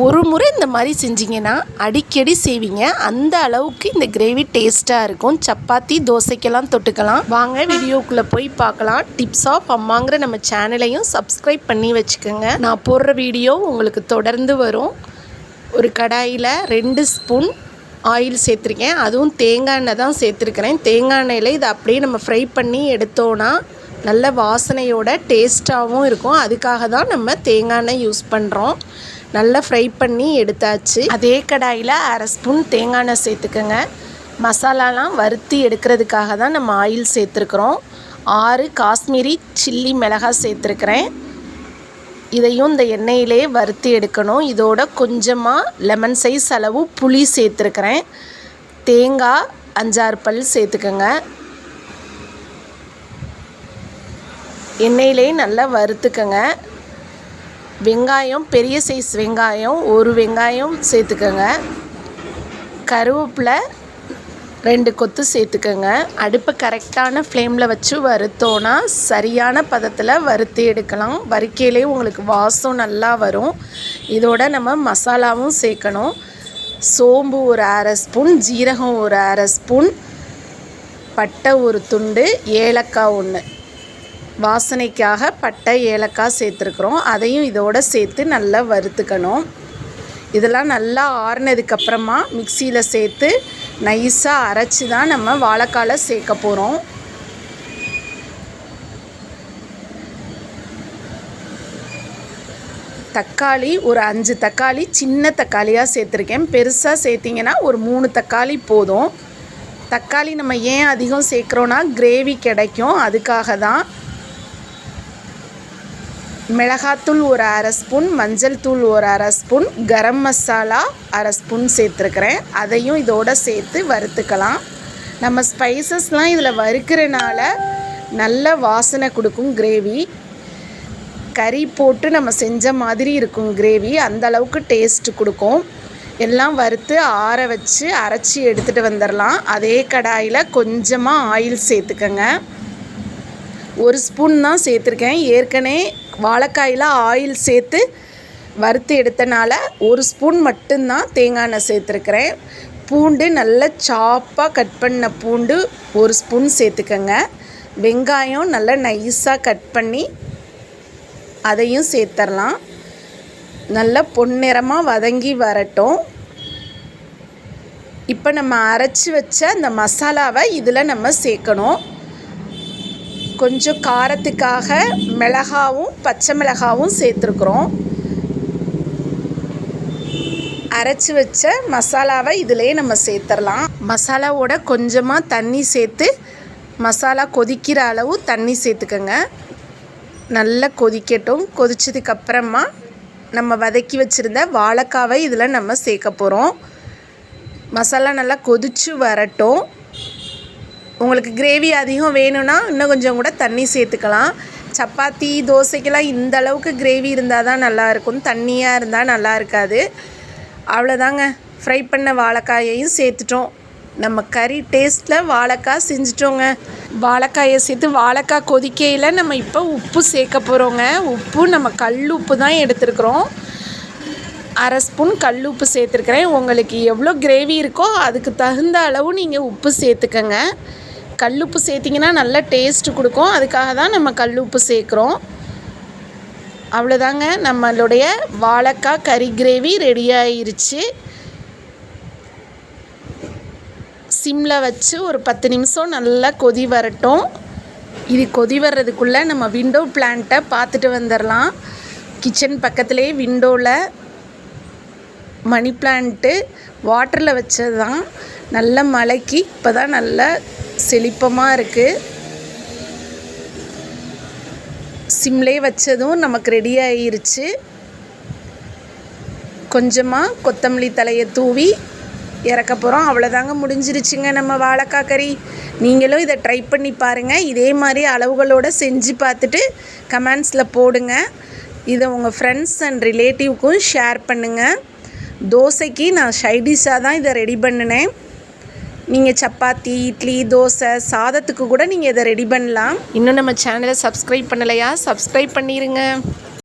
ஒரு முறை இந்த மாதிரி செஞ்சிங்கன்னா அடிக்கடி செய்வீங்க. அந்த அளவுக்கு இந்த கிரேவி டேஸ்ட்டாக இருக்கும். சப்பாத்தி தோசைக்கெல்லாம் தொட்டுக்கலாம். வாங்க வீடியோக்குள்ளே போய் பார்க்கலாம். டிப்ஸ் ஆஃப் அம்மாங்கிற நம்ம சேனலையும் சப்ஸ்கிரைப் பண்ணி வச்சுக்கோங்க. நான் போடுற வீடியோ உங்களுக்கு தொடர்ந்து வரும். ஒரு கடாயில் ரெண்டு ஸ்பூன் ஆயில் சேர்த்துருக்கேன். அதுவும் தேங்காய் எண்ணெய் தான் சேர்த்துருக்கிறேன். தேங்காய் எண்ணெயில் இதை அப்படியே நம்ம ஃப்ரை பண்ணி எடுத்தோன்னா நல்ல வாசனையோட டேஸ்ட்டாகவும் இருக்கும். அதுக்காக தான் நம்ம தேங்காய் எண்ணெய் யூஸ் பண்ணுறோம் நல்லா ஃப்ரை பண்ணி எடுத்தாச்சு. அதே கடாயில் அரை ஸ்பூன் தேங்காய் எண்ணெய் சேர்த்துக்கோங்க. மசாலாலாம் வறுத்தி எடுக்கிறதுக்காக தான் நம்ம ஆயில் சேர்த்துருக்குறோம். ஆறு காஷ்மீரி சில்லி மிளகாய் சேர்த்துருக்குறேன். இதையும் இந்த எண்ணெயிலே வறுத்து எடுக்கணும். இதோட கொஞ்சமாக லெமன் சைஸ் அளவு புளி சேர்த்துருக்குறேன். தேங்காய் அஞ்சாறு பல் சேர்த்துக்கோங்க. எண்ணெயிலே நல்லா வறுத்துக்கங்க. வெங்காயம் பெரிய சைஸ் வெங்காயம் ஒரு வெங்காயம் சேர்த்துக்கோங்க. கருவேப்பிலை ரெண்டு கொத்து சேர்த்துக்கோங்க. அடுப்பை கரெக்டான ஃப்ளேமில் வச்சு வறுத்தோன்னா சரியான பதத்தில் வறுத்து எடுக்கலாம். வறுக்கையிலே உங்களுக்கு வாசம் நல்லா வரும். இதோட நம்ம மசாலாவும் சேர்க்கணும். சோம்பு ஒரு அரை ஸ்பூன் ஜீரகம் ஒரு அரை ஸ்பூன் பட்டை ஒரு துண்டு ஏலக்காய் ஒன்று வாசனைக்காக பட்டை ஏலக்காய் சேர்த்துருக்குறோம். அதையும் இதோடு சேர்த்து நல்லா வறுத்துக்கணும். இதெல்லாம் நல்லா ஆறுனதுக்கப்புறமா மிக்சியில் சேர்த்து நைஸாக அரைச்சி தான் நம்ம வாழைக்கால சேர்க்க போகிறோம் தக்காளி ஒரு அஞ்சு தக்காளி சின்ன தக்காளியாக சேர்த்துருக்கேன். பெருசாக சேர்த்திங்கன்னா ஒரு மூணு தக்காளி போதும். தக்காளி நம்ம ஏன் அதிகம் சேர்க்குறோன்னா கிரேவி கிடைக்கும். அதுக்காக தான் மிளகாத்தூள் ஒரு அரை ஸ்பூன் மஞ்சள் தூள் ஒரு அரை ஸ்பூன் கரம் மசாலா அரை ஸ்பூன் சேர்த்துருக்குறேன். அதையும் இதோடு சேர்த்து வறுத்துக்கலாம். நம்ம ஸ்பைசஸ்லாம் இதில் வறுக்கிறனால நல்ல வாசனை கொடுக்கும் கிரேவி கறி போட்டு நம்ம செஞ்ச மாதிரி இருக்கும் கிரேவி அந்த அளவுக்கு டேஸ்ட்டு கொடுக்கும். எல்லாம் வறுத்து ஆற வச்சு அரைச்சி எடுத்துகிட்டு வந்துடலாம் அதே கடாயில் கொஞ்சமாக ஆயில் சேர்த்துக்கங்க. ஒரு ஸ்பூன் தான் சேர்த்துருக்கேன். ஏற்கனவே வாழைக்காயில் ஆயில் சேர்த்து வறுத்து எடுத்தனால ஒரு ஸ்பூன் மட்டும்தான் தேங்காய் எண்ணெய் சேர்த்துருக்குறேன். பூண்டு நல்லா சாப்பாக கட் பண்ண பூண்டு ஒரு ஸ்பூன் சேர்த்துக்கங்க. வெங்காயம் நல்லா நைஸாக கட் பண்ணி அதையும் சேர்த்துடலாம் நல்லா பொன்னிறமாக வதங்கி வரட்டும். இப்போ நம்ம அரைச்சி வச்ச அந்த மசாலாவை இதில் நம்ம சேர்க்கணும். கொஞ்சம் காரத்துக்காக மிளகாவும் பச்சை மிளகாவும் சேர்த்துருக்குறோம். அரைச்சி வச்ச மசாலாவை இதிலே நம்ம சேர்த்துடலாம் மசாலாவோட கொஞ்சமாக தண்ணி சேர்த்து மசாலா கொதிக்கிற அளவு தண்ணி சேர்த்துக்கோங்க. நல்லா கொதிக்கட்டும். கொதிச்சதுக்கப்புறமா நம்ம வதக்கி வச்சுருந்த வாழைக்காவை இதில் நம்ம சேர்க்க போகிறோம் மசாலா நல்லா கொதித்து வரட்டும். உங்களுக்கு கிரேவி அதிகம் வேணும்னா இன்னும் கொஞ்சம் கூட தண்ணி சேர்த்துக்கலாம். சப்பாத்தி தோசைக்கெல்லாம் இந்த அளவுக்கு கிரேவி இருந்தால் தான் நல்லாயிருக்கும் தண்ணியாக இருந்தால் நல்லா இருக்காது. அவ்வளோதாங்க ஃப்ரை பண்ண வாழைக்காயையும் சேர்த்துட்டோம். நம்ம கறி டேஸ்ட்டில் வாழைக்காய் செஞ்சிட்டோங்க. வாழைக்காயை சேர்த்து வாழைக்காய் கொதிக்கையில் நம்ம இப்போ உப்பு சேர்க்க போகிறோங்க உப்பு நம்ம கல் உப்பு தான் எடுத்துருக்குறோம். அரை ஸ்பூன் கல் உப்பு சேர்த்துருக்குறேன். உங்களுக்கு எவ்வளோ கிரேவி இருக்கோ அதுக்கு தகுந்த அளவு நீங்கள் உப்பு சேர்த்துக்கங்க. கல்லுப்பு சேர்த்திங்கன்னா நல்ல டேஸ்ட்டு கொடுக்கும். அதுக்காக தான் நம்ம கல்லுப்பு சேர்க்குறோம். அவ்வளோதாங்க. நம்மளுடைய வாழைக்காய் கறி கிரேவி ரெடி ஆயிருச்சு. சிம்மில் வச்சு ஒரு பத்து நிமிஷம் நல்லா கொதி வரட்டும். இது கொதி வர்றதுக்குள்ளே நம்ம விண்டோ பிளான்ட்டை பார்த்துட்டு வந்துடலாம் கிச்சன் பக்கத்துலேயே விண்டோவில் மணி பிளான்ட்டு வாட்டரில் வச்சது தான் நல்ல மழைக்கு இப்போ தான் நல்ல செழிப்பமாக இருக்குது சிம்லே வச்சதும் நமக்கு ரெடி ஆகிருச்சு கொஞ்சமாக கொத்தமல்லி தலையை தூவி இறக்க போகிறோம் அவ்வளோதாங்க முடிஞ்சிருச்சுங்க நம்ம வாழைக்காய் கறி நீங்களும் இதை ட்ரை பண்ணி பாருங்கள் இதே மாதிரி அளவுகளோடு செஞ்சு பார்த்துட்டு கமெண்ட்ஸில் போடுங்க. இதை உங்கள் ஃப்ரெண்ட்ஸ் அண்ட் ரிலேட்டிவ்க்கும் ஷேர் பண்ணுங்கள் தோசைக்கு நான் ஷைடிஷாக தான் இதை ரெடி பண்ணினேன். நீங்கள் சப்பாத்தி இட்லி தோசை சாதத்துக்கு கூட நீங்கள் இதை ரெடி பண்ணலாம். இன்னும் நம்ம சேனலை சப்ஸ்கிரைப் பண்ணலையா? சப்ஸ்கிரைப் பண்ணிடுங்க